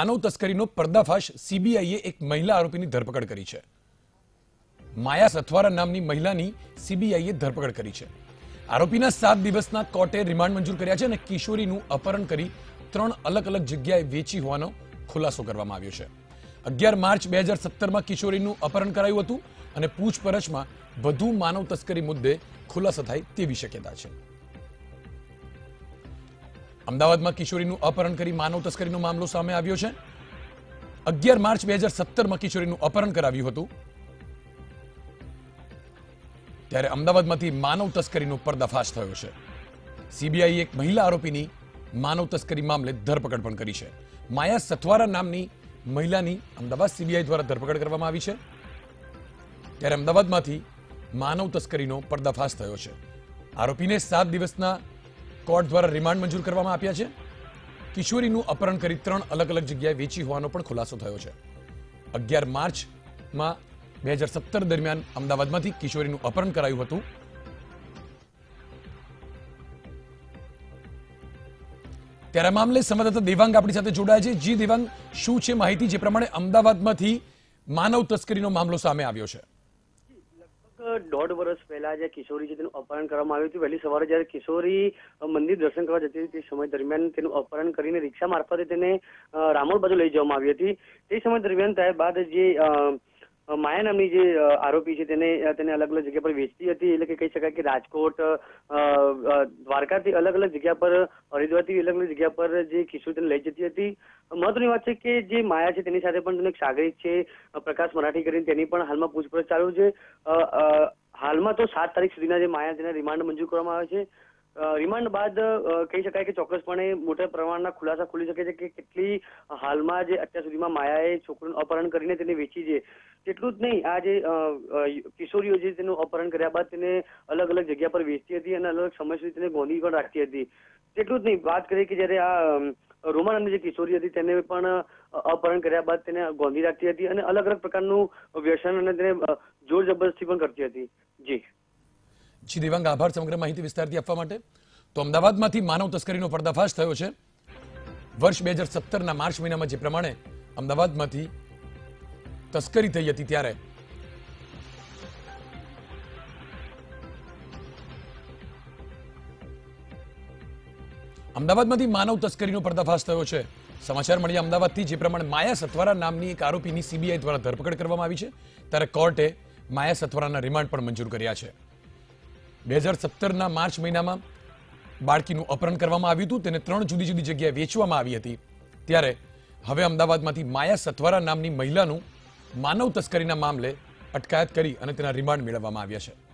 માનવ તસ્કરીનો પર્દાફાશ સીબીઆઈએ એક મહિલા આરોપીની ધરપકડ કરી છે. માયા સથવારા નામની મહિલાની સીબીઆઈએ ધરપકડ કરી છે. આરોપીના સાત દિવસના કોર્ટે રિમાન્ડ મંજૂર કર્યા છે અને કિશોરીનું અપહરણ કરી ત્રણ અલગ અલગ જગ્યાએ વેચી હોવાનો ખુલાસો કરવામાં આવ્યો છે. અગિયાર માર્ચ બે હજાર સત્તરમાં કિશોરીનું અપહરણ કરાયું હતું અને પૂછપરછમાં વધુ માનવ તસ્કરી મુદ્દે ખુલાસો થાય તેવી શક્યતા છે. અમદાવાદમાં કિશોરીનું અપહરણ કરી માનવ તસ્કરીનો મામલો સામે આવ્યો છે. અગિયાર માર્ચ બે હજાર કિશોરીનું અપહરણ કરાવ્યું હતું. ત્યારે અમદાવાદમાંથી માનવ તસ્કરીનો પર્દાફાશ થયો છે. સીબીઆઈ એક મહિલા આરોપીની માનવ તસ્કરી મામલે ધરપકડ પણ કરી છે. માયા સથવારા નામની મહિલાની અમદાવાદ સીબીઆઈ દ્વારા ધરપકડ કરવામાં આવી છે. ત્યારે અમદાવાદમાંથી માનવ તસ્કરીનો પર્દાફાશ થયો છે. આરોપીને સાત દિવસના કોર્ટ દ્વારા રિમાન્ડ મંજૂર કરવામાં આપ્યા છે. કિશોરીનું અપહરણ કરી ત્રણ અલગ અલગ જગ્યાએ વેચી હોવાનો પણ ખુલાસો થયો છે. અગિયાર માર્ચમાં બે હજાર સત્તર દરમિયાન અમદાવાદમાંથી કિશોરીનું અપહરણ કરાયું હતું. ત્યારે મામલે સંવાદદાતા દેવાંગ આપણી સાથે જોડાયા છે. જી દેવાંગ, શું છે માહિતી? જે પ્રમાણે અમદાવાદમાંથી માનવ તસ્કરીનો મામલો સામે આવ્યો છે. દોઢ વર્ષ પહેલા જે કિશોરી છે તેનું અપહરણ કરવામાં આવ્યું હતું. વહેલી સવારે જ્યારે કિશોરી મંદિર દર્શન કરવા જતી હતી, તે સમય દરમિયાન તેનું અપહરણ કરીને રિક્ષા મારફતે તેને રામોલ બાજુ લઈ જવામાં આવી હતી. તે સમય દરમિયાન ત્યારબાદ જે માયા નામની જે આરોપી છે તેને તેને અલગ અલગ જગ્યા પર વેચતી હતી. એટલે કે કહી શકાય કે રાજકોટ દ્વારકાથી અલગ અલગ જગ્યા પર, હરિદ્વારથી અલગ અલગ જગ્યા પર જે કિશોર તેને લઈ જતી હતી. મહત્વની વાત છે કે જે માયા છે તેની સાથે પણ તેનો એક સાગરિત છે પ્રકાશ મરાઠી કરીને તેની પણ હાલમાં પૂછપરછ ચાલુ છે. હાલમાં તો સાત તારીખ સુધીના જે માયા તેના રિમાન્ડ મંજૂર કરવામાં આવે છે. રિમાન્ડ બાદ કહી શકાય કે ચોક્કસપણે મોટા પ્રમાણના ખુલાસા ખુલી શકે છે કે કેટલી હાલમાં જે અત્યાર સુધીમાં માયાએ છોકરીનું અપહરણ કરીને તેને વેચી છે. તેટલું જ નહીં, આ જે કિશોરીઓ છે તેનું અપહરણ કર્યા બાદ તેને અલગ અલગ જગ્યા પર વેચતી હતી અને અલગ સમય સુધી તેને ગોંધી પણ રાખતી હતી. તેટલું જ નહીં, વાત કરીએ કે જ્યારે આ રોમા નામની જે કિશોરી હતી તેને પણ અપહરણ કર્યા બાદ તેને ગોંધી રાખતી હતી અને અલગ અલગ પ્રકારનું વ્યસન અને તેને જોર જબરદસ્તી પણ કરતી હતી. જી. જી દેવાંગ આભાર સમગ્ર માહિતી વિસ્તારથી આપવા માટે. તો અમદાવાદમાંથી માનવ તસ્કરીનો પર્દાફાશ થયો છે. વર્ષ બે હજાર માર્ચ મહિનામાં જે પ્રમાણે અમદાવાદમાંથી તસ્કરી થઈ હતી ત્યારે. અમદાવાદમાંથી માનવ તસ્કરીનો પર્દાફાશ થયો છે. સમાચાર મળ્યા અમદાવાદથી, જે પ્રમાણે માયા સથવારા નામની એક આરોપીની સીબીઆઈ દ્વારા ધરપકડ કરવામાં આવી છે. ત્યારે કોર્ટે માયા સથવારાના રિમાન્ડ પણ મંજૂર કર્યા છે. બે હજાર સત્તરના માર્ચ મહિનામાં બાળકીનું અપહરણ કરવામાં આવ્યું હતું. તેને ત્રણ જુદી જુદી જગ્યાએ વેચવામાં આવી હતી. ત્યારે હવે અમદાવાદમાંથી માયા સથવારા નામની મહિલાનું માનવ તસ્કરીના મામલે અટકાયત કરી અને તેના રિમાન્ડ મેળવવામાં આવ્યા છે.